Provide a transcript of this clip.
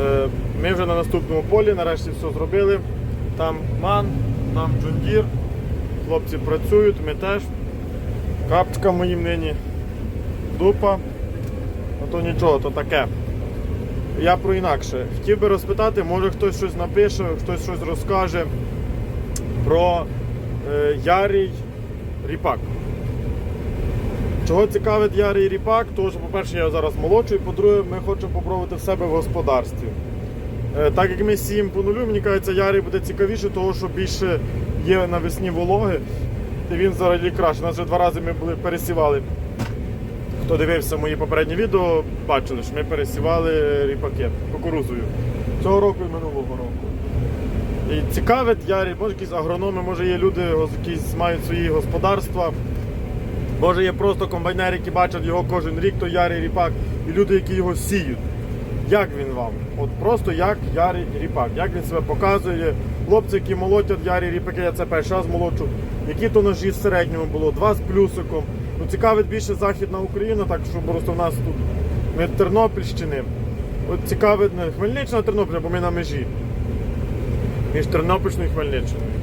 Е, Ми вже на наступному полі, нарешті все зробили. Там ман, там джундір. Хлопці працюють, ми теж. Капчка моїм нині. Дупа. А то нічого, то таке. Я про інакше. Хотів би розпитати, може хтось щось напише, хтось щось розкаже про е, Ярій Ріпак. Чого цікавить Ярий Ріпак? Тому що, по-перше, я зараз молодший, по-друге, ми хочемо попробувати в себе в господарстві. Е, Так як ми сіємо по нулю, мені кажеться, Ярий буде цікавіше, тому що більше є навесні вологи, і він взагалі краще. У нас вже два рази ми були пересівали. Хто дивився мої попередні відео, бачили, що ми пересівали ріпаки кукурузою. Цього року і минулого року. І цікавить Ярі, може якісь агрономи, може є люди, якісь мають свої господарства. Може є просто комбайнери, які бачать його кожен рік, то Ярий Ріпак, і люди, які його сіють. Як він вам? От просто як Ярий Ріпак, як він себе показує. Хлопці, які молотять Ярі Ріпаки, я це перший раз молочу. Які то ножі в середньому було, два з плюсиком. Ну, цікавить більше Західна Україна, так що просто в нас тут ми Тернопільщини. От цікавить не Хмельниччина, Тернопіль, бо ми на межі. Між Тернопільщиною і Хмельниччиною.